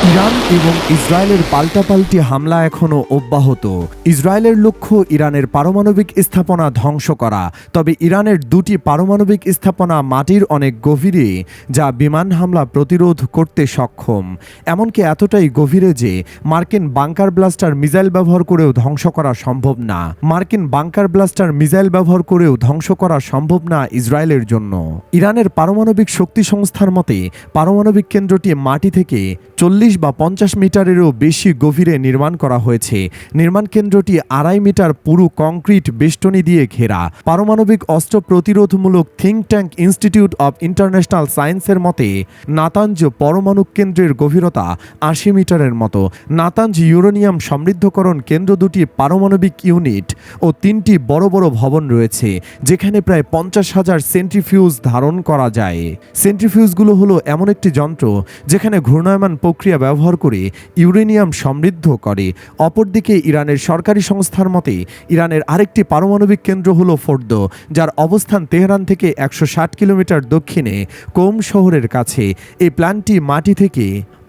Iran এবং ইসরায়েলের পাল্টাপাল্টি হামলা এখনও অব্যাহত। ইসরায়েলের লক্ষ্য ইরানের পারমাণবিক স্থাপনা ধ্বংস করা। তবে ইরানের দুটি পারমাণবিক স্থাপনা মাটির অনেক গভীরে, যা বিমান হামলা প্রতিরোধ করতে সক্ষম। এমনকি এতটাই গভীরে যে, মার্কিন বাংকার ব্লাস্টার মিসাইল ব্যবহার করেও ধ্বংস করা সম্ভব না। মার্কিন বাংকার ব্লাস্টার মিসাইল ব্যবহার করেও ধ্বংস করা সম্ভব না ইসরায়েলের জন্য। ইরানের পারমাণবিক শক্তি সংস্থার মতে, পারমাণবিক কেন্দ্রটি মাটি থেকে চল্লিশ বা পঞ্চাশ মিটারেরও বেশি গভীরে নির্মাণ করা হয়েছে। নির্মাণ কেন্দ্রটি আড়াই মিটার পুরু কংক্রিট বেষ্টনী দিয়ে ঘেরা। পারমাণবিক অস্ত্র প্রতিরোধমূলক think tank institute of international সায়েন্সের মতে, নাতাঞ্জ পরমাণু কেন্দ্রের গভীরতা আশি মিটারের মতো। নাতাঞ্জ ইউরেনিয়াম সমৃদ্ধকরণ কেন্দ্র দুটি পারমাণবিক ইউনিট ও তিনটি বড় বড় ভবন রয়েছে, যেখানে প্রায় পঞ্চাশ হাজার সেন্ট্রিফিউজ ধারণ করা যায়। সেন্ট্রিফিউজগুলো হলো এমন একটি যন্ত্র, যেখানে ঘূর্ণায়মান প্রক্রিয়া ব্যবহার করে ইউরেনিয়াম সমৃদ্ধ করে। অপরদিকে ইরানের সরকারি সংস্থার মতে, ইরানের আরেকটি পারমাণবিক কেন্দ্র হলো ফোর্দ, যার অবস্থান তেহরান থেকে একশো ষাট কিলোমিটার দক্ষিণে, কোম শহরের কাছে। এই প্ল্যান্টটি মাটি থেকে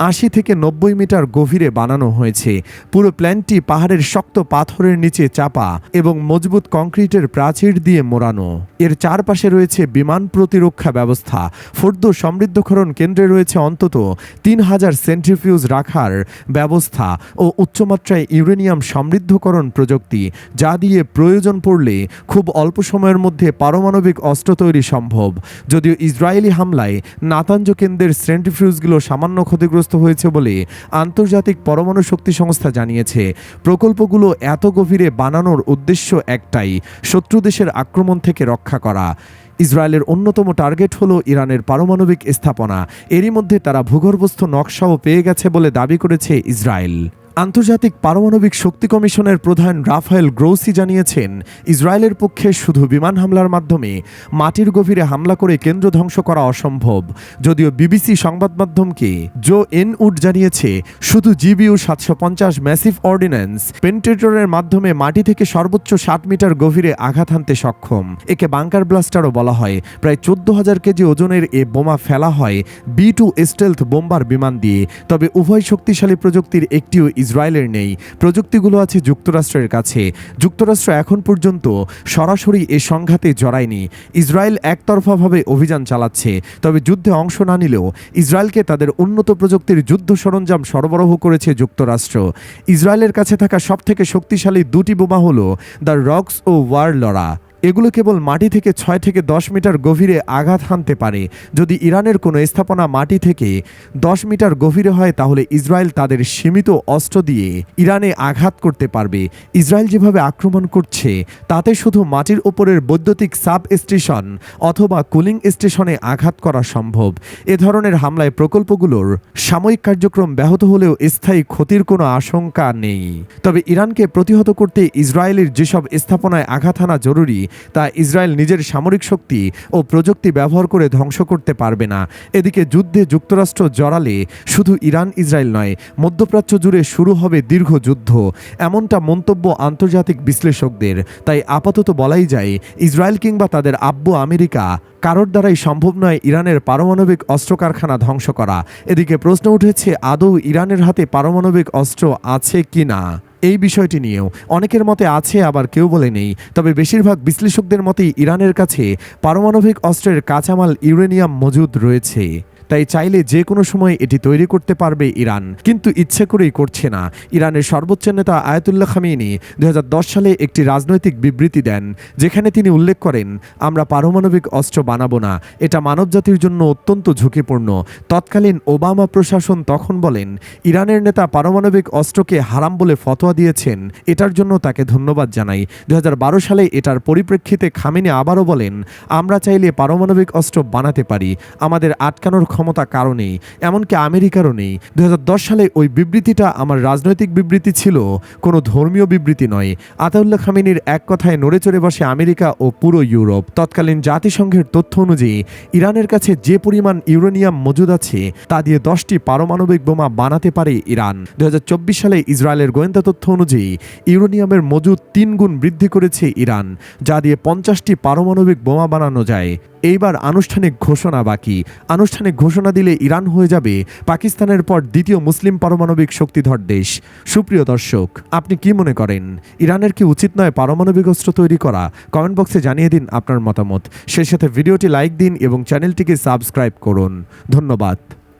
আশি থেকে নব্বই মিটার গভীরে বানানো হয়েছে। পুরো প্ল্যানটি পাহাড়ের শক্ত পাথরের নিচে চাপা এবং মজবুত কংক্রিটের প্রাচীর দিয়ে মোড়ানো। এর চারপাশে রয়েছে বিমান প্রতিরক্ষা ব্যবস্থা। ফোর্দ সমৃদ্ধকরণ কেন্দ্রে রয়েছে অন্তত তিন হাজার সেন্ট্রিফিউজ রাখার ব্যবস্থা ও উচ্চমাত্রায় ইউরেনিয়াম সমৃদ্ধকরণ প্রযুক্তি, যা দিয়ে প্রয়োজন পড়লে খুব অল্প সময়ের মধ্যে পারমাণবিক অস্ত্র তৈরি সম্ভব। যদিও ইসরায়েলি হামলায় নাতাঞ্জ কেন্দ্রের সেন্ট্রিফিউজগুলো সামান্য ক্ষতিগ্রস্ত হয়েছে বলে আন্তর্জাতিক পরমাণু শক্তি সংস্থা জানিয়েছে। প্রকল্পগুলো এত গভীরে বানানোর উদ্দেশ্য একটাই, শত্রু দেশের আক্রমণ থেকে রক্ষা করা। ইসরায়েলের অন্যতম টার্গেট হলো ইরানের পারমাণবিক স্থাপনা। এরই মধ্যে তারা ভূগর্ভস্থ নকশাও পেয়ে গেছে বলে দাবি করেছে ইসরায়েল। আন্তর্জাতিক পারমাণবিক শক্তি কমিশনের প্রধান রাফায়েল গ্রৌসি জানিয়েছেন, ইসরায়েলের পক্ষে শুধু বিমান হামলার মাধ্যমে মাটির গভীরে হামলা করে কেন্দ্র ধ্বংস করা অসম্ভব। যদিও বিবিসি সংবাদ মাধ্যমকে জো এন উড জানিয়েছে, শুধু জিবিউ সাতশো পঞ্চাশ ম্যাসিভ অর্ডিন্যান্স পেন্টেটরের মাধ্যমে মাটি থেকে সর্বোচ্চ ষাট মিটার গভীরে আঘাত হানতে সক্ষম। একে বাংকার ব্লাস্টারও বলা হয়। প্রায় চোদ্দ হাজার কেজি ওজনের এ বোমা ফেলা হয় বি টু স্টেলথ বোম্বার বিমান দিয়ে। তবে উভয় শক্তিশালী প্রযুক্তির একটিও ইসরায়েলের নেই। প্রযুক্তিগুলো আছে যুক্তরাষ্ট্রের কাছে। যুক্তরাষ্ট্র এখন পর্যন্ত সরাসরি এ সংঘাতে জড়ায়নি। ইসরায়েল একতরফাভাবে অভিযান চালাচ্ছে। তবে যুদ্ধে অংশ না নিলেও ইসরায়েলকে তাদের উন্নত প্রযুক্তির যুদ্ধ সরঞ্জাম সরবরাহ করেছে যুক্তরাষ্ট্র। ইসরায়েলের কাছে থাকা সবথেকে শক্তিশালী দুটি বোমা হলো দ্য রক্স ও ওয়ার লড়া। এগুলো কেবল মাটি থেকে ছয় থেকে দশ মিটার গভীরে আঘাত হানতে পারে। যদি ইরানের কোনো স্থাপনা মাটি থেকে দশ মিটার গভীরে হয়, তাহলে ইসরায়েল তাদের সীমিত অস্ত্র দিয়ে ইরানে আঘাত করতে পারবে। ইসরায়েল যেভাবে আক্রমণ করছে, তাতে শুধু মাটির ওপরের বৈদ্যুতিক সাব স্টেশন অথবা কুলিং স্টেশনে আঘাত করা সম্ভব। এ ধরনের হামলায় প্রকল্পগুলোর সাময়িক কার্যক্রম ব্যাহত হলেও স্থায়ী ক্ষতির কোনো আশঙ্কা নেই। তবে ইরানকে প্রতিহত করতে ইসরায়েলের যেসব স্থাপনায় আঘাত হানা জরুরি তা ইসরায়েল নিজের সামরিক শক্তি ও প্রযুক্তি ব্যবহার করে ধ্বংস করতে পারবে না। এদিকে যুদ্ধে যুক্তরাষ্ট্র জড়ালে শুধু ইরান, ইসরায়েল নয়, মধ্যপ্রাচ্য জুড়ে শুরু হবে দীর্ঘ যুদ্ধ। এমনটা মন্তব্য আন্তর্জাতিক বিশ্লেষকদের। তাই আপাতত বলাই যায়, ইসরায়েল কিংবা তাদের আব্বু আমেরিকা কারোর দ্বারাই সম্ভব নয় ইরানের পারমাণবিক অস্ত্র কারখানা ধ্বংস করা। এদিকে প্রশ্ন উঠেছে, আদৌ ইরানের হাতে পারমাণবিক অস্ত্র আছে কি না এই বিষয়টি নিয়েও অনেকের মতে আছে, আবার কেউ বলে নেই। তবে বেশিরভাগ বিশ্লেষকদের মতে ইরানের কাছে পারমাণবিক অস্ত্রের কাঁচামাল ইউরেনিয়াম মজুদ রয়েছে। তাই চাইলে যে কোনো সময় এটি তৈরি করতে পারবে ইরান। কিন্তু ইচ্ছে করেই করছে না। ইরানের সর্বোচ্চ নেতা আয়াতুল্লাহ খামিনি দু হাজার দশ সালে একটি রাজনৈতিক বিবৃতি দেন, যেখানে তিনি উল্লেখ করেন, আমরা পারমাণবিক অস্ত্র বানাবো না। এটা মানবজাতির জন্য অত্যন্ত ঝুঁকিপূর্ণ। তৎকালীন ওবামা প্রশাসন তখন বলেন, ইরানের নেতা পারমাণবিক অস্ত্রকে হারাম বলে ফতোয়া দিয়েছেন। এটার জন্য তাকে ধন্যবাদ জানাই। দু হাজার বারো সালে এটার পরিপ্রেক্ষিতে খামিনি আবারও বলেন, আমরা চাইলে পারমাণবিক অস্ত্র বানাতে পারি। আমাদের আটকানোর ক্ষমতা কারণেই এমনকি আমেরিকারও নেই। দুই হাজার দশ সালে ওই বিবৃতিটা আমার রাজনৈতিক বিবৃতি ছিল, কোনো ধর্মীয় বিবৃতি নয়। আতাউল্লাহ খামিনির এক কথায় নড়ে চড়ে বসে আমেরিকা ও পুরো ইউরোপ। তৎকালীন জাতিসংঘের তথ্য অনুযায়ী, ইরানের কাছে যে পরিমাণ ইউরেনিয়াম মজুদ আছে, তা দিয়ে দশটি পারমাণবিক বোমা বানাতে পারে ইরান। দুই হাজার চব্বিশ সালে ইসরায়েলের গোয়েন্দা তথ্য অনুযায়ী, ইউরেনিয়ামের মজুদ তিন গুণ বৃদ্ধি করেছে ইরান, যা দিয়ে পঞ্চাশটি পারমাণবিক বোমা বানানো যায়। এইবার আনুষ্ঠানিক ঘোষণা বাকি। আনুষ্ঠানিক ঘোষণা দিলে ইরান হয়ে যাবে পাকিস্তানের পর দ্বিতীয় মুসলিম পারমাণবিক শক্তিধর দেশ। সুপ্রিয় দর্শক, আপনি কি মনে করেন, ইরানের কি উচিত নয় পারমাণবিক অস্ত্র তৈরি করা? কমেন্ট বক্সে জানিয়ে দিন আপনার মতামত। সেই সাথে ভিডিওটি লাইক দিন এবং চ্যানেলটিকে সাবস্ক্রাইব করুন। ধন্যবাদ।